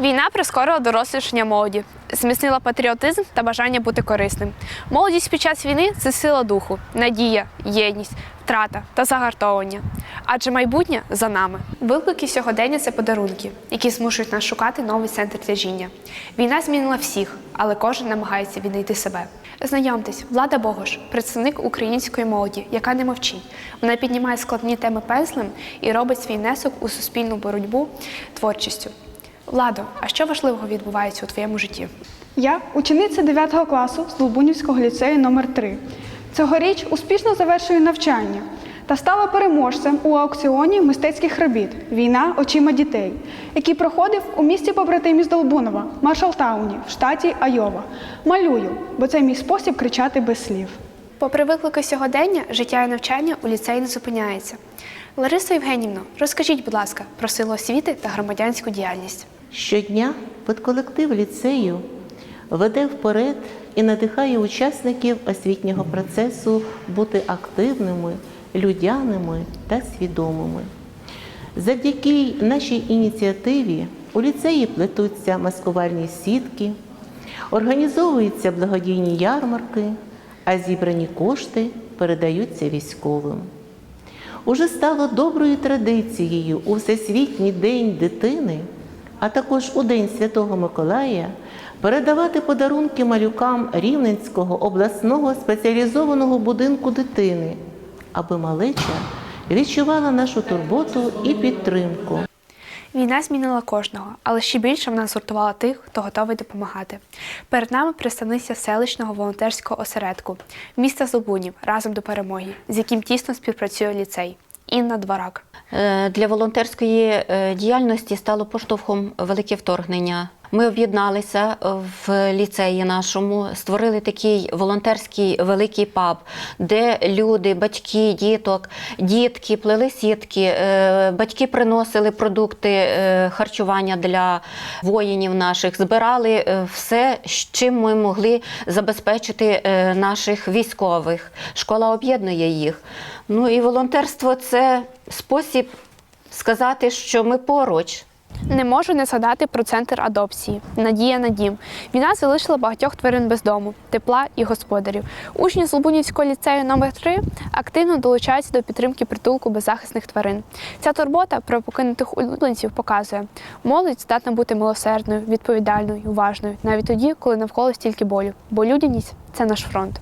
Війна прискорила дорослішання молоді, зміцнила патріотизм та бажання бути корисним. Молодість під час війни це сила духу, надія, єдність, втрата та загартовування. Адже майбутнє за нами. Виклики сьогодення це подарунки, які змушують нас шукати новий центр тяжіння. Війна змінила всіх, але кожен намагається віднайти себе. Знайомтесь, Влада Богош, представник української молоді, яка не мовчить. Вона піднімає складні теми пензлем і робить свій внесок у суспільну боротьбу творчістю. Владо, а що важливого відбувається у твоєму житті? Я учениця 9 класу з Долбунівського ліцею номер 3 Цьогоріч успішно завершую навчання та стала переможцем у аукціоні мистецьких робіт Війна очима дітей, який проходив у місті побратимі з Долбунова, Маршалтауні, в штаті Айова. Малюю, бо це мій спосіб кричати без слів. Попри виклики сьогодення, життя і навчання у ліцеї не зупиняється. Лариса Євгенівна, розкажіть, будь ласка, про силу освіти та громадянську діяльність. Щодня педколектив ліцею веде вперед і надихає учасників освітнього процесу бути активними, людяними та свідомими. Завдяки нашій ініціативі у ліцеї плетуться маскувальні сітки, організовуються благодійні ярмарки, а зібрані кошти передаються військовим. Уже стало доброю традицією у Всесвітній день дитини, а також у День Святого Миколая передавати подарунки малюкам Рівненського обласного спеціалізованого будинку дитини, аби малеча відчувала нашу турботу і підтримку. Війна змінила кожного, але ще більше вона згуртувала тих, хто готовий допомагати. Перед нами представниця селищного волонтерського осередку міста Зубунів разом до перемоги, з яким тісно співпрацює ліцей. Інна Дварак. Е, Для волонтерської е, діяльності стало поштовхом велике вторгнення. Ми об'єдналися в ліцеї нашому, створили такий волонтерський великий паб, де люди, батьки, діток, дітки плели сітки, е, батьки приносили продукти е, харчування для воїнів наших, збирали е, все, чим ми могли забезпечити наших військових. Школа об'єднує їх. Ну і волонтерство це спосіб сказати, що ми поруч. Не можу не згадати про центр адопції Надія на дім. Війна залишила багатьох тварин без дому, тепла і господарів. Учні з Лубунівського ліцею номер 3 активно долучаються до підтримки притулку беззахисних тварин. Ця турбота про покинутих улюбленців показує, молодь здатна бути милосердною, відповідальною, уважною, навіть тоді, коли навколо стільки болю. Бо людяність це наш фронт.